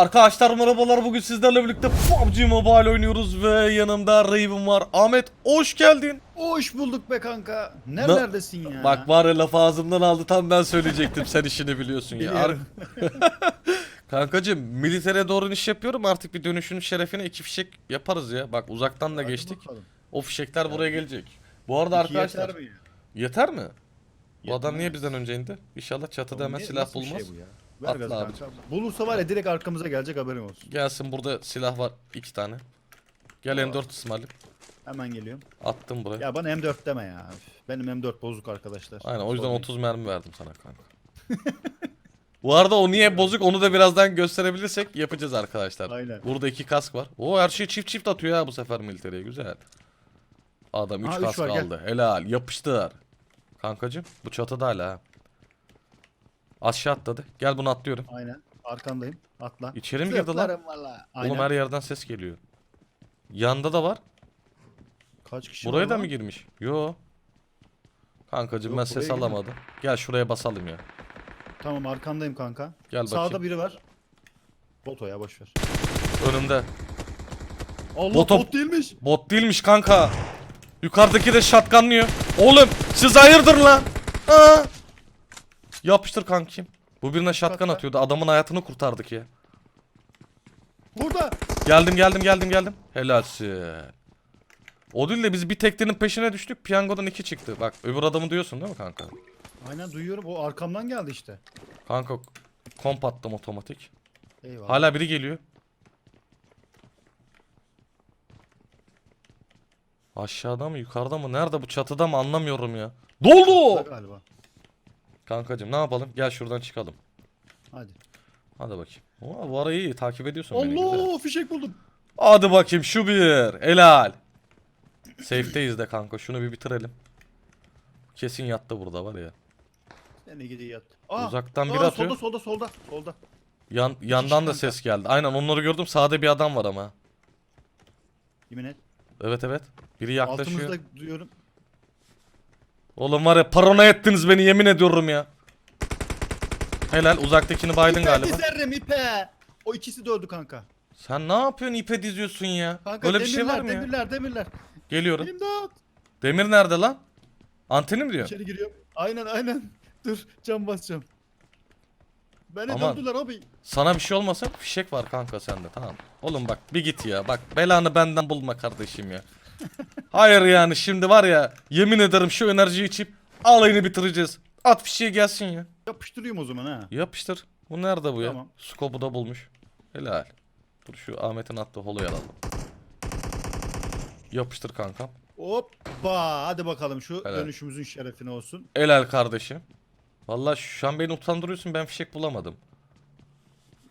Arkadaşlar merhabalar bugün sizlerle birlikte PUBG Mobile oynuyoruz ve yanımda Raven var. Ahmet hoş geldin. Hoş bulduk be kanka. Nerelerdesin ya? Bak var ya lafı ağzımdan aldı tam ben söyleyecektim sen işini biliyorsun ya. Ar-. Kankacım militere doğru iş yapıyorum artık bir dönüşün şerefine iki fişek yaparız ya. Bak uzaktan da Hadi geçtik. bakalım. O fişekler buraya gelecek. Bu arada İki arkadaşlar yeter mi yeter mi? Bu adam Yetmez. niye bizden önce indi? İnşallah çatıda hemen Niye- silah bir bulmaz. Şey bu ya? Ver Atla gazı abi. kanka. Bulursa var ya direkt arkamıza gelecek haberin olsun. Gelsin burada silah var iki tane. Gel Aa. M4 ısmarlayayım. Hemen geliyorum. Attım buraya. Ya bana M4 deme ya. Üf, Benim M4 bozuk arkadaşlar. Aynen o yüzden Sormayın. 30 mermi verdim sana kanka. Bu arada o niye bozuk onu da birazdan gösterebilirsek yapacağız arkadaşlar. Aynen. Burada iki kask var. O her şey çift çift atıyor ha bu sefer militeriye güzel. Adam 3 Aha, üç kask var, gel. aldı. Helal yapıştır. Kankacım bu çatıda hala ha. Aşağı atladı. Gel bunu atlıyorum. Aynen. Arkandayım. Atla. İçeri mi girdi lan? Zıplarım valla. Oğlum her yerden ses geliyor. Yanda da var. Kaç kişi Buraya var da lan? mı girmiş? Yo. Kankacım Yok, ben ses girmedi. alamadım. Gel şuraya basalım ya. Tamam arkandayım kanka. Gel bakayım. Sağda biri var. Bot o ya boş ver. Önümde. Allah Bot bot, değilmiş. Bot değilmiş kanka. Yukarıdaki de şatkanlıyor. Oğlum siz hayırdır lan? Ha? Yapıştır kankim. Bu birine şatkan Şatkan. atıyordu. Adamın hayatını kurtardık ya. Burada. Geldim geldim geldim geldim. Helalsin. O değil de biz bir teknenin peşine düştük. Piyangodan iki çıktı. Bak öbür adamı duyuyorsun değil mi kanka? Aynen duyuyorum. O arkamdan geldi işte. Kanka komp attım otomatik. Eyvallah. Hala biri geliyor. Aşağıda mı yukarıda mı nerede bu çatıda mı anlamıyorum ya. Doldu. Burada galiba. Kankacım ne yapalım gel şuradan çıkalım. Hadi. Hadi bakayım. Oo, bu ara iyi takip ediyorsun beni güzel. Allah fişek buldum. Hadi bakayım şu bir. Helal. Safe'teyiz de kanka şunu bir bitirelim. Kesin yattı burada var ya. Seni gidi yat. Aa, Uzaktan aa, biri atıyor. Solda solda solda. Solda. Yan, yandan da ses geldi. Aynen onları gördüm. Sağda bir adam var ama. Yemin et. Evet evet. Biri yaklaşıyor. Altımızda duyuyorum. Oğlum var ya paranoya ettiniz beni yemin ediyorum ya. Helal uzaktakini baydın İpe galiba. dizerim ipe. O ikisi de öldü kanka. Sen ne yapıyorsun ipe diziyorsun ya? Kanka Böyle bir şey demirler, var mı ya? demirler, demirler. Geliyorum. İmdat. Demir nerede lan? Anteni mi diyorsun? İçeri giriyorum. Aynen aynen. Dur cam basacağım. Beni Aman. döndüler abi. Sana bir şey olmasa fişek var kanka sende tamam. Oğlum bak bir git ya. Bak belanı benden bulma kardeşim ya. Hayır yani şimdi var ya yemin ederim şu enerjiyi içip alayını bitireceğiz. At fişeği gelsin ya. Yapıştırıyorum o zaman ha. Yapıştır. Bu nerede bu ya? Tamam. Da bulmuş. Helal. Dur şu Ahmet'in attığı holoyu alalım. Yapıştır kankam. Hoppa. Hadi bakalım şu Helal. dönüşümüzün şerefine olsun. Helal kardeşim. Vallahi şu an beni utandırıyorsun ben fişek bulamadım.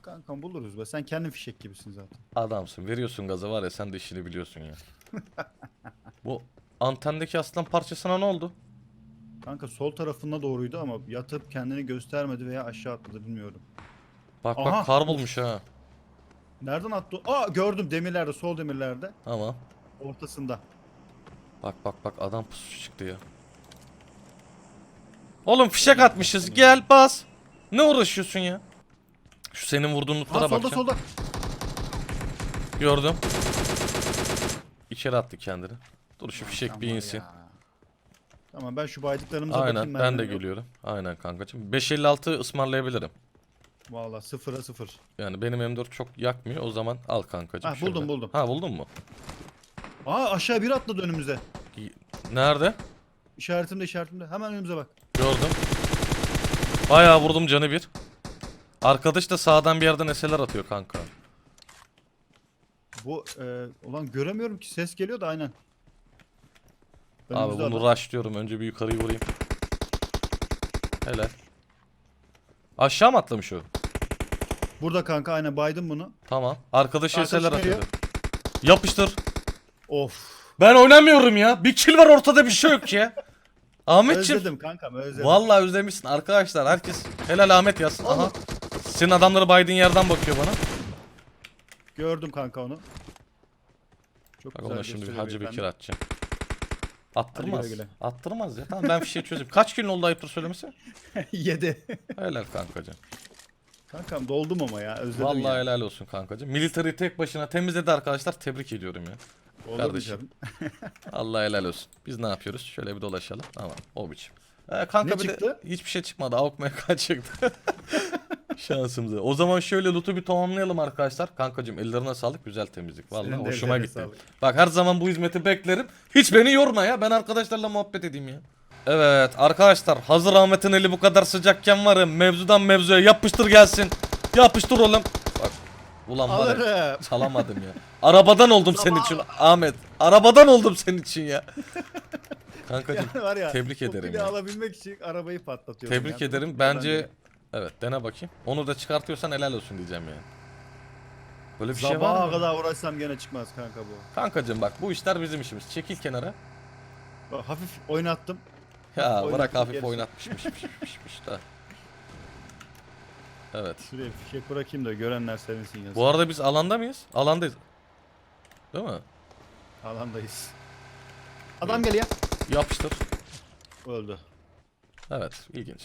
Kankam buluruz be. Sen kendin fişek gibisin zaten. Adamsın veriyorsun gazı var ya sen de işini biliyorsun ya. bu antendeki aslan parçasına ne oldu? Kanka sol tarafına doğruydu ama yatıp kendini göstermedi veya aşağı atladı bilmiyorum. Bak Aha. bak kar bulmuş ha. Nereden attı? Aa gördüm demirlerde, sol demirlerde. Tamam. Ortasında. Bak bak bak adam pusu çıktı ya. Oğlum fişek atmışız gel bas. Ne uğraşıyorsun ya? Şu senin vurduğun lootlara solda bakacağım. solda. Gördüm. İçeri attı kendini. Dur şu fişek bir insin. Tamam ben şu baydıklarımıza Aynen bakayım. ben de yok. geliyorum. Aynen kankacığım. 556 ısmarlayabilirim. Valla sıfıra sıfır. Yani benim M4 çok yakmıyor. O zaman al kankacığım. Ha, buldum, şöyle. buldum. Ha buldun mu? Aa aşağı bir atladı önümüze. Nerede? İşaretimde işaretimde. Hemen önümüze bak. Gördüm. Bayağı vurdum canı bir. Arkadaş da sağdan bir yerden eseler atıyor kanka. Bu e, ulan göremiyorum ki ses geliyor da aynen. Abi Önümüzde bunu adam. rushlıyorum. Önce bir yukarıyı vurayım. Helal. Aşağı mı atlamış o? Burada kanka aynen baydım bunu. Tamam. Arkadaşı Arkadaş eseler geliyor. atıyordu. Yapıştır. Of. Ben oynamıyorum ya. Bir kill var ortada bir şey yok ya. Ahmetciğim. Özledim kankam özledim. Vallahi özlemişsin arkadaşlar. Herkes helal Ahmet yazsın. Aha. Allah. Senin adamları baydığın yerden bakıyor bana. Gördüm kanka onu. Çok Bak güzel ona şimdi bir hacı bekir atacağım. Attırmaz. güle güle. Attırmaz ya. Tamam ben fişeği çözeyim. Kaç gün oldu ayıptır söylemesi? Helal kankacığım. 7. 556 ısmarlayabilirim. 556 Tamam Kankam doldum ama ya özledim Vallahi ya. helal olsun kankacığım. Military tek başına temizledi arkadaşlar. Tebrik ediyorum ya. Olur kardeşim. Allah helal olsun. Biz ne yapıyoruz? Şöyle bir dolaşalım. Tamam. O biçim. Ee, kanka Ne bir de çıktı? hiçbir şey çıkmadı. Avuk MK çıktı. Şansımıza. O zaman şöyle loot'u bir tamamlayalım arkadaşlar. Kankacığım ellerine sağlık. Güzel temizlik. Vallahi Senin de hoşuma ellerine gitti. sağlık. Bak her zaman bu hizmeti beklerim. Hiç beni yorma ya. Ben arkadaşlarla muhabbet edeyim ya. Evet arkadaşlar hazır Ahmet'in eli bu kadar sıcakken var ya mevzudan mevzuya yapıştır gelsin. Yapıştır oğlum. Bak ulan var ya. Alırım. Çalamadım ya. Arabadan oldum senin için Ahmet. Arabadan oldum senin için ya. Kankacığım Yani var ya. tebrik o ederim pili ya. alabilmek için arabayı patlatıyorum. tebrik ya. ederim. Ben Bence. Evet dene bakayım. Onu da çıkartıyorsan helal olsun diyeceğim yani. Böyle bir şey var Sabaha mı? kadar uğraşsam gene çıkmaz kanka bu. Kankacığım bak bu işler bizim işimiz. Çekil kenara. Bak, hafif oynattım. Ya Oynattım, bırak hafif gerisi. oynatmışmış da. Evet. Şuraya fişek bırakayım da görenler sevinsin ya. Bu arada biz alanda mıyız? Alandayız. Değil mi? Alandayız. Adam geliyor. Yapıştır. Öldü. Evet, ilginç.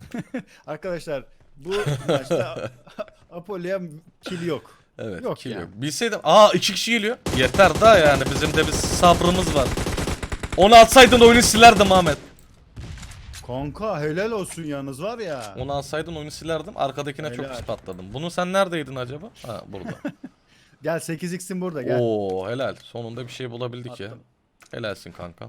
Arkadaşlar bu maçta Apollo'ya kill yok. Evet, Yok kill yani. yok. Bilseydim, aa iki kişi geliyor. Yeter daha yani bizim de bir sabrımız var. Onu atsaydın oyunu silerdim Ahmet. Kanka helal olsun yalnız var ya. Onu alsaydın oyunu silerdim. Arkadakine çok Helal. pis patladım. Bunu sen neredeydin acaba? Ha burada. Gel 8x'in burada gel. Oo helal. Sonunda bir şey bulabildik ya. Attım. Helalsin kanka.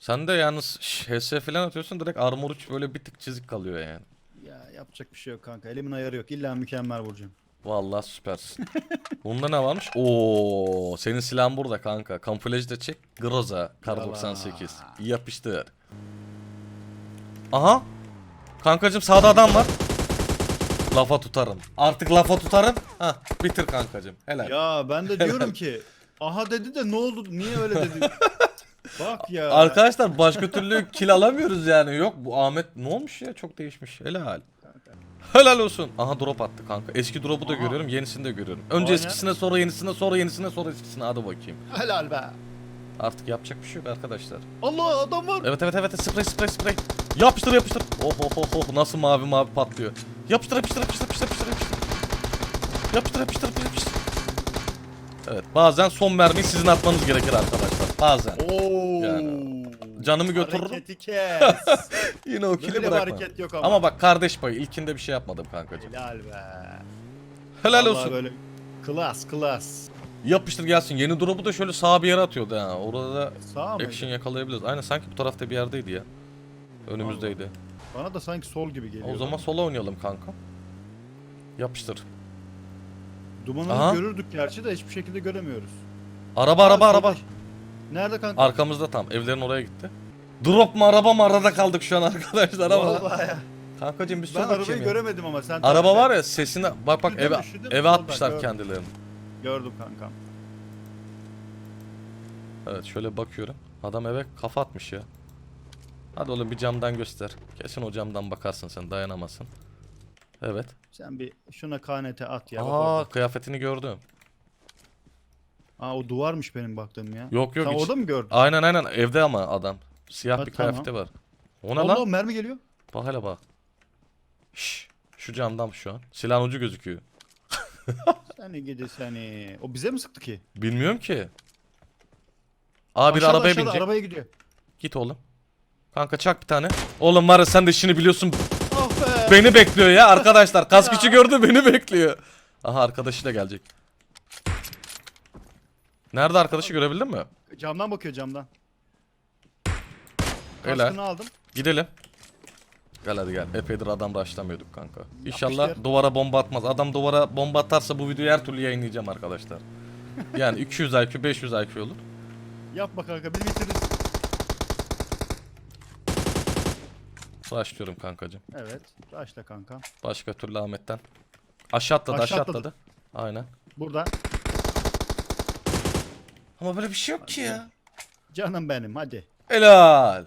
Sen de yalnız HS falan atıyorsun direkt armor 3 böyle bir tık çizik kalıyor yani. Ya yapacak bir şey yok kanka. Elimin ayarı yok. İlla mükemmel vuracağım. Vallahi süpersin. Bunda ne varmış? Oo, senin silahın burada kanka. Kamuflaj da çek. Groza kar Yalan. 98. Yapıştır. Aha. Kankacım sağda adam var. Lafa tutarım. Artık lafa tutarım. Ha, bitir kankacım. Helal. Ya ben de diyorum ki aha dedi de ne oldu? Niye öyle dedi? Bak ya. Arkadaşlar başka türlü kill alamıyoruz yani. Yok bu Ahmet ne olmuş ya? Çok değişmiş. Helal. Helal olsun. Aha drop attı kanka. Eski drop'u da Aha. görüyorum, yenisini de görüyorum. Önce Aynen. eskisine, sonra yenisine, sonra yenisine, sonra eskisine. Hadi bakayım. Helal be. Artık yapacak bir şey yok arkadaşlar. Allah adam var. Evet evet evet sprey sprey sprey. Yapıştır yapıştır. Oh oh oh oh nasıl mavi mavi patlıyor. Yapıştır yapıştır yapıştır yapıştır yapıştır yapıştır. Yapıştır yapıştır yapıştır. Evet bazen son mermiyi sizin atmanız gerekir arkadaşlar. Bazen. Oo. Yani. Canımı götürürüm. Hareketi kes. Yine o kili Böyle bir bırakma. hareket yok ama. Ama bak kardeş payı ilkinde bir şey yapmadım kankacığım. Helal be. Helal Vallahi olsun. Böyle klas klas. Yapıştır gelsin. Yeni drop'u da şöyle sağ bir yere atıyordu ha. Orada da Sağ mı? action yakalayabiliriz. Aynen sanki bu tarafta bir yerdeydi ya. Önümüzdeydi. Bana da sanki sol gibi geliyor. O zaman sola oynayalım kanka. Yapıştır. Dumanını Aha. görürdük gerçi de hiçbir şekilde göremiyoruz. Araba araba Aa, araba. Nerede kanka? Arkamızda tam. Evlerin oraya gitti. Drop mu araba mı arada kaldık şu an arkadaşlar ama. Vallahi ya. Kankacığım bir sor Ben bakayım arabayı ya. göremedim ama sen Araba var ya sesine bak bak eve üşüdüm, eve soldan atmışlar gördüm. kendilerini. Gördüm kankam. Evet şöyle bakıyorum. Adam eve kafa atmış ya. Hadi oğlum bir camdan göster. Kesin o camdan bakarsın sen dayanamazsın. Evet. Sen bir şuna KNT at ya. bak Aa orada. kıyafetini gördüm. Aa o duvarmış benim baktığım ya. Yok yok Sen hiç- orada mı gördün? Aynen aynen evde ama adam. Siyah Ha, bir tamam. kıyafeti var. O ne Allah lan? mermi geliyor. Bak hele bak. Şş, şu camdan şu an. Silahın ucu gözüküyor. Seni gidi seni. O bize mi sıktı ki? Bilmiyorum ki. Aa bir arabaya aşağıda, binecek. Arabaya gidiyor. Git oğlum. Kanka çak bir tane. Oğlum var ya sen de işini biliyorsun. Be. Beni bekliyor ya arkadaşlar. Kas gücü gördü beni bekliyor. Aha arkadaşı da gelecek. Nerede arkadaşı görebildin mi? Camdan bakıyor camdan. Helal. Kaskını aldım. Gidelim. Gel hadi gel. Epeydir adam rushlamıyorduk kanka. İnşallah Yapıştır. duvara bomba atmaz. Adam duvara bomba atarsa bu videoyu her türlü yayınlayacağım arkadaşlar. Yani 200 IQ 500 IQ olur. Yapma kanka biz bitiririz. Rushlıyorum kankacım. Evet. Başla kanka. Başka türlü Ahmet'ten. Aşağı atladı Aşağı aşağı atladı. atladı. Aynen. Burada. Ama böyle bir şey yok ki ya. Canım benim hadi. Helal.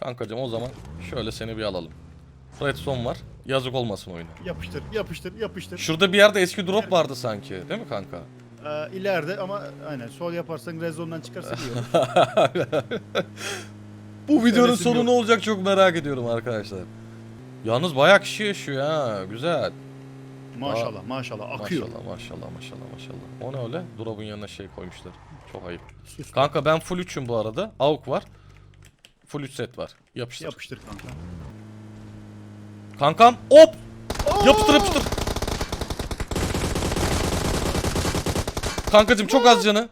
Kankacım o zaman şöyle seni bir alalım. Redstone var. Yazık olmasın oyuna. Yapıştır yapıştır yapıştır. Şurada bir yerde eski drop vardı sanki. Değil mi kanka? Ee, ileride ama aynen sol yaparsan rezondan çıkarsa iyi olur. Bu videonun Öylesim sonu yok. ne olacak çok merak ediyorum arkadaşlar. Yalnız bayağı kişi yaşıyor ha. Güzel. Maşallah maşallah akıyor. Maşallah maşallah maşallah maşallah. O ne öyle? Drop'un yanına şey koymuşlar. Çok ayıp. Sus. Kanka ben full 3'üm bu arada. AUK var. Full 3 set var. Yapıştır. Yapıştır kanka. Kankam hop! Yapıştır yapıştır. Kankacım çok az canı.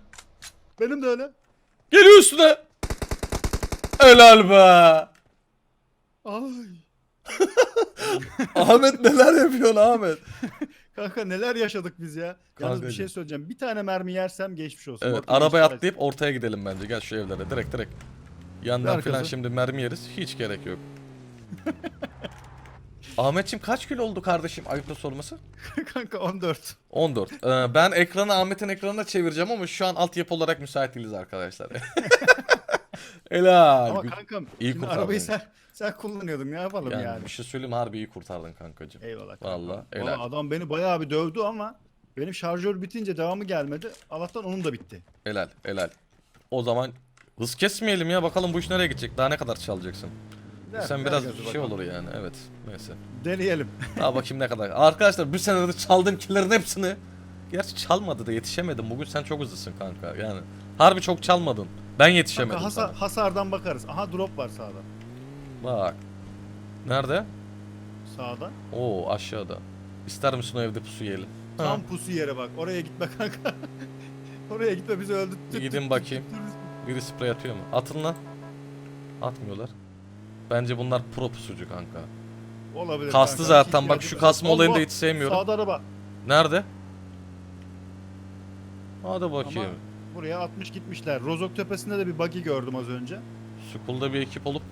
Benim de öyle. Geliyor üstüne. Helal be. Ay. Ahmet neler yapıyorsun Ahmet? Kanka neler yaşadık biz ya. Yalnız bir şey söyleyeceğim. Bir tane mermi yersem geçmiş olsun. Evet Bak, arabaya geçmiş atlayıp ortaya gidelim bence. Gel şu evlere direkt direkt. Yandan Ver kızım. şimdi mermi yeriz. Hiç gerek yok. Ahmetçim kaç kilo oldu kardeşim ayıpla sorması? kanka 14. 14. Ee, ben ekranı Ahmet'in ekranına çevireceğim ama şu an altyapı olarak müsait değiliz arkadaşlar. Helal. Ama kankam iyi şimdi kurtardın. arabayı sen, sen kullanıyordun ne yapalım yani, yani. bir şey söyleyeyim harbi iyi kurtardın kankacım. Eyvallah kanka. Vallahi helal. adam beni bayağı bir dövdü ama benim şarjör bitince devamı gelmedi. Allah'tan onun da bitti. Helal helal. O zaman hız kesmeyelim ya bakalım bu iş nereye gidecek? Daha ne kadar çalacaksın? Ver- Sen biraz şey bakalım. olur yani evet. Neyse. Deneyelim. Daha bakayım ne kadar. Arkadaşlar bu senede çaldığım killerin hepsini Gerçi çalmadı da yetişemedim. Bugün sen çok hızlısın kanka. Yani harbi çok çalmadın. Ben yetişemedim Kanka hasa- sana. hasardan bakarız. Aha drop var sağda. Bak. Nerede? Sağda. Oo aşağıda. İster misin o evde pusu yiyelim? Ha. Tam pusu yere bak. Oraya gitme kanka. Oraya gitme bizi öldürttü. Gidin bakayım. Biri sprey atıyor mu? Atın lan. Atmıyorlar. Bence bunlar pro pusucu kanka. Olabilir Kastı kanka. zaten Hiç bak şu kasma olayını da hiç sevmiyorum. Sağda araba. Nerede? Hadi bakayım. Ama buraya 60 gitmişler. Rozok tepesinde de bir buggy gördüm az önce. School'da bir ekip olup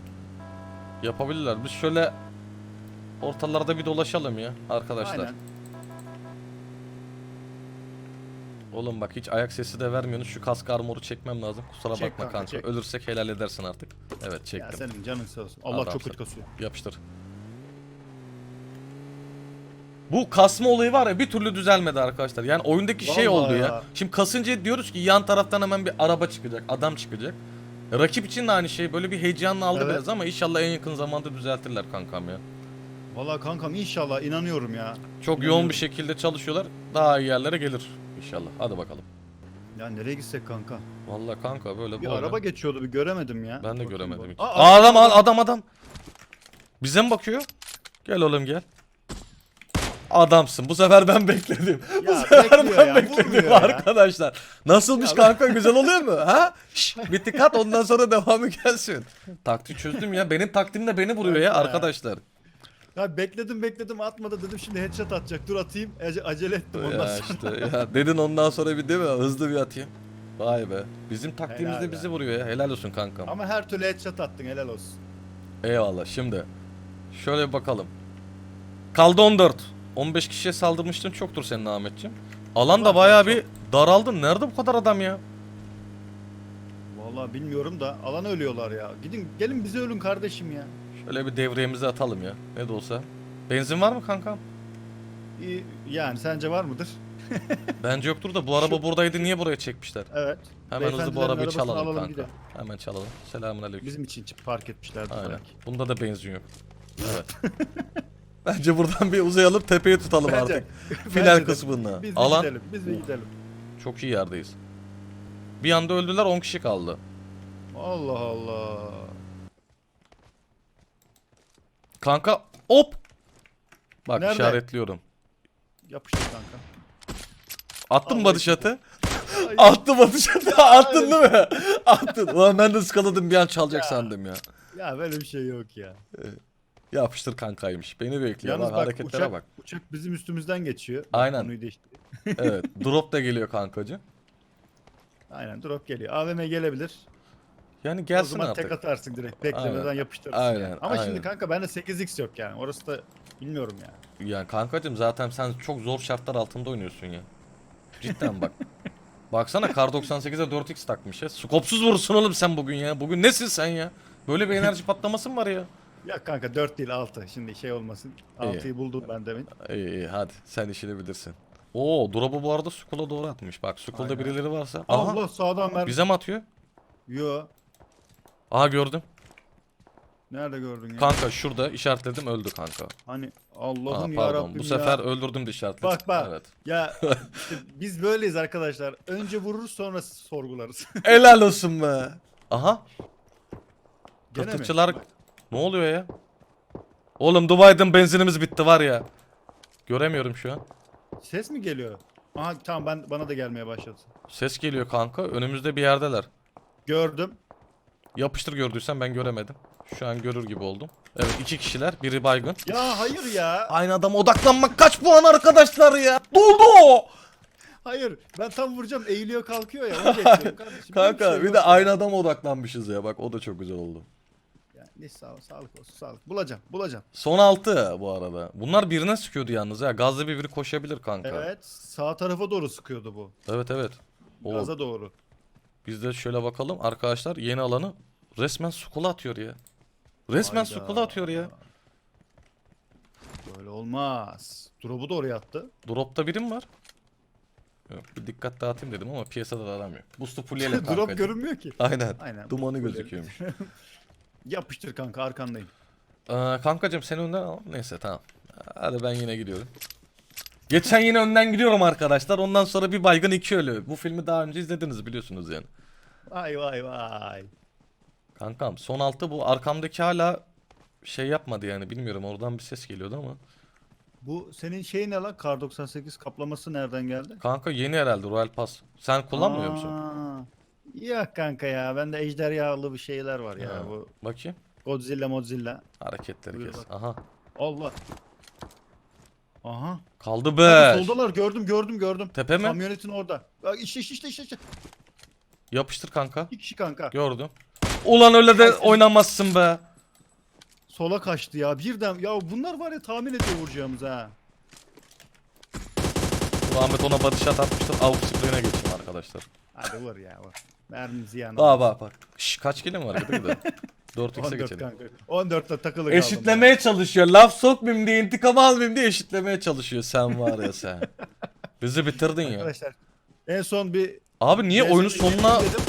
yapabilirler. Biz şöyle ortalarda bir dolaşalım ya arkadaşlar. Aynen. Oğlum bak hiç ayak sesi de vermiyorsunuz. Şu kask armoru çekmem lazım. Kusura Çek bakma kanka, kanka. çek. Ölürsek helal edersin artık. Evet Ya çektim. senin canın sağ olsun. Allah çok Adamsın. kötü kasıyor. Yapıştır. Bu kasma olayı var ya bir türlü düzelmedi arkadaşlar. Yani oyundaki şey Vallahi oldu ya. ya. Şimdi kasınca diyoruz ki yan taraftan hemen bir araba çıkacak, adam çıkacak. Rakip için de aynı şey. Böyle bir heyecanla aldı Evet. biraz ama inşallah en yakın zamanda düzeltirler kankam ya. Vallahi kankam inşallah inanıyorum ya. Çok yoğun İnanıyorum. bir şekilde çalışıyorlar. Daha iyi yerlere gelir inşallah. Hadi bakalım. Ya nereye gitsek kanka? Vallahi kanka böyle Bir böyle. araba geçiyordu bir göremedim ya. Ben de Bakayım göremedim bu- hiç. Aa, Aa, adam adam adam. Bize mi bakıyor? Gel oğlum gel. Adamsın. Bu sefer ben bekledim. Bu Ya sefer bekliyor ben ya, bekledim vurmuyor ya. arkadaşlar. Nasılmış Ya kanka güzel oluyor mu? Ha? Şş, bir tıkat ondan sonra devamı gelsin. Taktiği çözdüm ya. Benim taktiğim de beni vuruyor ya arkadaşlar. Ya bekledim bekledim atmadı dedim şimdi headshot atacak. Dur atayım. Ace- acele ettim ondan Ya sonra. işte ya dedin ondan sonra bir değil mi? Hızlı bir atayım. Vay be. Bizim taktiğimiz de bizi vuruyor ya. Helal olsun kankam. Ama her türlü headshot attın helal olsun. Eyvallah. Şimdi şöyle bir bakalım. Kaldı 14. 15 kişiye saldırmıştın çoktur senin Ahmetciğim. Alan da bayağı bir daraldın. Nerede bu kadar adam ya? Vallahi bilmiyorum da alan ölüyorlar ya. Gidin gelin bize ölün kardeşim ya. Şöyle bir devriyemizi atalım ya. Ne de olsa. Benzin var mı kankam? İyi, yani sence var mıdır? Bence yoktur da bu araba buradaydı niye buraya çekmişler? Evet. Hemen hızlı bu Beyefendilerin arabayı arabasını çalalım alalım kanka. gidelim. Hemen çalalım. Selamünaleyküm. Bizim için park etmişlerdi Aynen. belki. Bunda da benzin yok. Evet. Bence buradan bir uzayalım tepeye tutalım Bence- artık. Bence Final de. kısmında. Biz de Alan gidelim. Biz de gidelim. çok iyi yerdeyiz. Bir anda öldüler 10 kişi kaldı. Allah Allah. Kanka hop. Bak Nerede? işaretliyorum. Yapıştır kanka. Attın Allah body shot'ı. Ay, Attım shot'ı. Attın değil mi? Attın. Ulan ben de skaladım bir an çalacak Ya. sandım ya. Ya böyle bir şey yok ya. Yapıştır kankaymış. Beni bekliyor. Yalnız bak, bak hareketlere uçak, bak. uçak bizim üstümüzden geçiyor. Bak, Aynen. Konuyu değiştir. Evet. Drop da geliyor kankacı. Aynen drop geliyor. AVM gelebilir. Yani o gelsin zaman artık. tek atarsın direkt. Beklemeden Aynen. yapıştırırsın. Aynen, yani. Ama aynen. şimdi kanka bende 8x yok yani. Orası da bilmiyorum yani. Yani kankacım zaten sen çok zor şartlar altında oynuyorsun ya. Cidden bak. Baksana Kar 98'e 4x takmış ya. Skopsuz vurursun oğlum sen bugün ya. Bugün nesin sen ya? Böyle bir enerji patlaması mı var ya? Ya kanka 4 değil 6. Şimdi şey olmasın. İyi. 6'yı buldum ben demin. İyi iyi hadi sen işini bilirsin. Oo drop'u bu arada Skull'a doğru atmış. Bak Skull'da Aynen. birileri varsa. Aha Allah sağdan ben. bize mi atıyor? Yo. Aha gördüm. Nerede gördün ya? Kanka şurada işaretledim öldü kanka. Hani Aa, Allah'ım ya pardon Rabbim bu sefer öldürdüm de işaretledim. Bak, bak. Evet. Ya işte biz böyleyiz arkadaşlar. Önce vururuz sonra sorgularız. Helal olsun be. Aha. Gene mi? Tırtıkçılar ne oluyor ya? Oğlum Dubai'den benzinimiz bitti var ya. Göremiyorum şu an. Ses mi geliyor? Aha tamam ben bana da gelmeye başladı. Ses geliyor kanka. Önümüzde bir yerdeler. Gördüm. Yapıştır gördüysen ben göremedim. Şu an görür gibi oldum. Evet iki kişiler. Biri baygın. Ya hayır ya. Aynı adama odaklanmak kaç puan arkadaşlar ya? Doldu o. Hayır. Ben tam vuracağım eğiliyor kalkıyor ya. Onu bekliyorum kardeşim. Kanka şey bir de aynı adama odaklanmışız ya. Bak o da çok güzel oldu. Neyse sağ, sağlık olsun sağlık. Bulacağım bulacağım. Son 6 bu arada. Bunlar birine sıkıyordu yalnız ya. Gazlı bir biri koşabilir kanka. Evet sağ tarafa doğru sıkıyordu bu. Evet evet. O, Gaza doğru. biz de şöyle bakalım. Arkadaşlar yeni alanı resmen sukula atıyor ya. Resmen Hayda. sukula atıyor ya. Böyle olmaz. Drop'u da oraya attı. Drop'ta birim var. Yok bir dikkat dağıtayım dedim ama piyasada da aramıyor. Boost'u fullleyelim. Drop görünmüyor ki. Aynen. Aynen. Dumanı gözüküyormuş. Yapıştır kanka arkandayım. Ee, kankacım sen önden al. Neyse tamam. Hadi ben yine gidiyorum. Geçen yine önden gidiyorum arkadaşlar. Ondan sonra bir baygın iki ölü. Bu filmi daha önce izlediniz biliyorsunuz yani. Vay vay vay. Kankam son altı bu. Arkamdaki hala şey yapmadı yani bilmiyorum oradan bir ses geliyordu ama. Bu senin şey ne lan? Kar 98 kaplaması nereden geldi? Kanka yeni herhalde Royal Pass. Sen kullanmıyor musun? Yok kanka ya. Bende ejderhalı bir şeyler var ya. Ha, Bu Bakayım. Godzilla Modzilla. Hareketleri Buyur kes. bak. Aha. Allah. Aha. Kaldı be. soldalar gördüm gördüm gördüm. Tepe mi? Kamyonetin orada. Bak işte işte işte işte. Yapıştır kanka. İki kişi kanka. Gördüm. Ulan öyle de oynamazsın be. Sola kaçtı ya. Birden ya bunlar var ya tahmin ediyor vuracağımız ha. Bu Ahmet ona body shot atmıştır. Avuk spreyine geçeyim arkadaşlar. Hadi vur ya vur. Mermi ziyan. Aa bak bak. Şş, kaç kilim var bir de. 4x'e 14 geçelim. kanka. 14'te takılı kaldım. Eşitlemeye çalışıyor. Laf sokmayayım diye intikam almayayım diye eşitlemeye çalışıyor. Sen var ya sen. Bizi bitirdin ya. ya. Arkadaşlar en son bir Abi niye oyunun Neyse, sonuna dedim.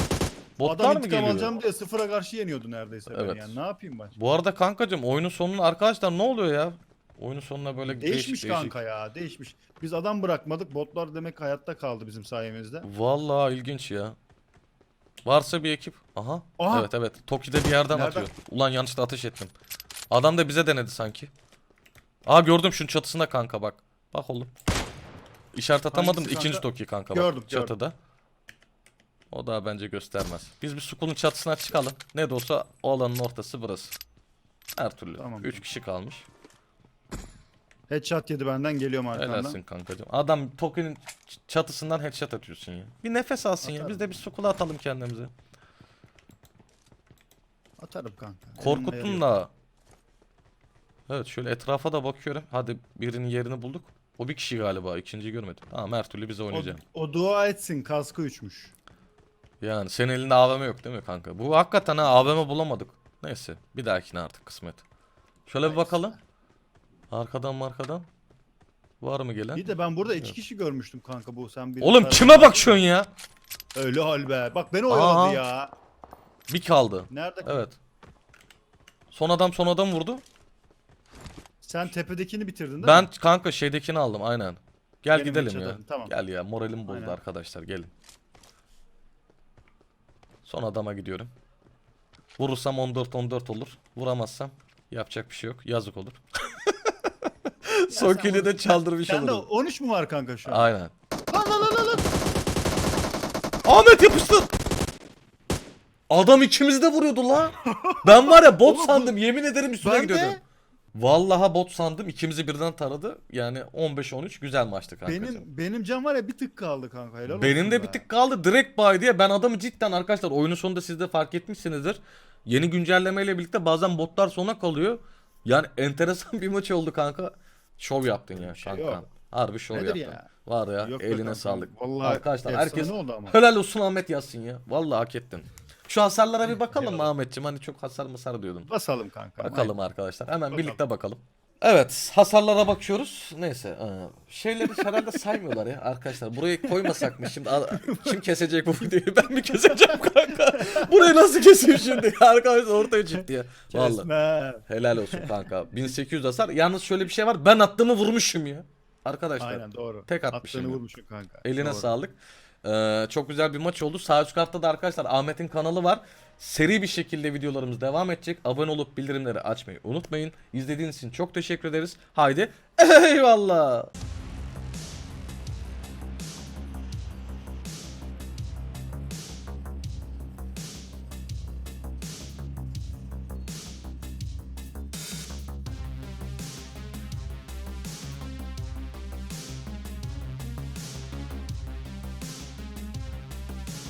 botlar Adam mı intikam geliyor? alacağım diye sıfıra karşı yeniyordu neredeyse Evet. ben yani. Ne yapayım ben? Bu arada kankacım oyunun sonuna arkadaşlar ne oluyor ya? Oyunun sonuna böyle Değişmiş değişik değişik. kanka ya değişmiş. Biz adam bırakmadık botlar demek hayatta kaldı bizim sayemizde. Vallahi ilginç ya. Varsa bir ekip. Aha. Aha. Evet evet. Toki'de bir yerden Nereden? atıyor. Ulan yanlışlıkla ateş ettim. Adam da bize denedi sanki. Aa gördüm şunun çatısında kanka bak. Bak oğlum. İşaret atamadım da Hangisi ikinci kanka? Toki kanka bak. Gördüm, gördüm. Çatıda. O da bence göstermez. Biz bir sukunun çatısına çıkalım. Ne de olsa o alanın ortası burası. Her türlü. Tamam. 3 kişi kalmış. Headshot yedi benden geliyorum arkandan. Helalsin kankacığım. Adam Toki'nin ç- çatısından headshot atıyorsun ya. Bir nefes alsın ya. Atarım. Biz de bir sukula atalım kendimize. Atarım kanka. Yarıyor. da. Evet şöyle etrafa da bakıyorum. Hadi birinin yerini bulduk. O bir kişi galiba. ikinciyi görmedim. Tamam her türlü biz O, oynayacağız. o dua etsin kaskı uçmuş. Yani senin elinde AVM yok değil mi kanka? Bu hakikaten ha AVM bulamadık. Neyse bir dahakine artık kısmet. Şöyle bir bakalım. Arkadan markadan. Var mı gelen? İyi de ben burada iki kişi görmüştüm kanka bu sen bir Oğlum kime bakıyorsun ya? Öyle hal be. Bak beni oyaladı Aha. ya. Bir kaldı. Nerede? Evet. Son adam son adam vurdu. Sen tepedekini bitirdin değil Ben mi? kanka şeydekini aldım aynen. Gel Benim gidelim ya. tamam. Gel ya moralim bozdu Aynen. arkadaşlar gelin. Son adama gidiyorum. Vurursam 14-14 olur. Vuramazsam yapacak bir şey yok. Yazık olur. Son sen kili de çaldırmış Sende olurum. 13 mu var kanka şu an? Aynen. Lan lan lan lan. Ahmet yapıştır. Adam ikimizi de vuruyordu la. Ben var ya bot Oğlum bu- sandım yemin ederim üstüne Ben gidiyordum. de. Vallahi bot sandım ikimizi birden taradı. Yani 15-13 güzel maçtı kanka. Benim benim can var ya bir tık kaldı kanka helal Benim olsun de be. bir tık kaldı direkt bay diye. Ben adamı cidden arkadaşlar oyunun sonunda siz de fark etmişsinizdir. Yeni güncellemeyle birlikte bazen botlar sona kalıyor. Yani enteresan bir maç oldu kanka. Şov yaptın ya şey kanka. yok. Harbi şov Nedir yaptın. ya? Var ya Yok eline sağlık. Vallahi Arkadaşlar herkes oldu ama. helal olsun Ahmet yazsın ya. Vallahi hak ettin. Şu hasarlara bir bakalım mı Ahmetciğim? Hani çok hasar masar diyordun. Basalım kanka. Bakalım arkadaşlar. Hemen Bakalım. birlikte bakalım. Evet hasarlara bakıyoruz. Neyse e, şeyleri herhalde saymıyorlar ya arkadaşlar. Burayı koymasak mı şimdi? a- Kim kesecek bu videoyu? Ben mi keseceğim kanka? Burayı nasıl keseyim şimdi? Arkadaşlar ortaya çıktı ya. Vallahi. Kesme. Helal olsun kanka. 1800 hasar. Yalnız şöyle bir şey var. Ben attığımı vurmuşum ya. Arkadaşlar. Aynen doğru. Tek atmışım Attığını ya. vurmuşsun kanka. Eline Doğru. sağlık. Ee, çok güzel bir maç oldu. Sağ üst kartta da arkadaşlar Ahmet'in kanalı var. Seri bir şekilde videolarımız devam edecek. Abone olup bildirimleri açmayı unutmayın. İzlediğiniz için çok teşekkür ederiz. Haydi eyvallah.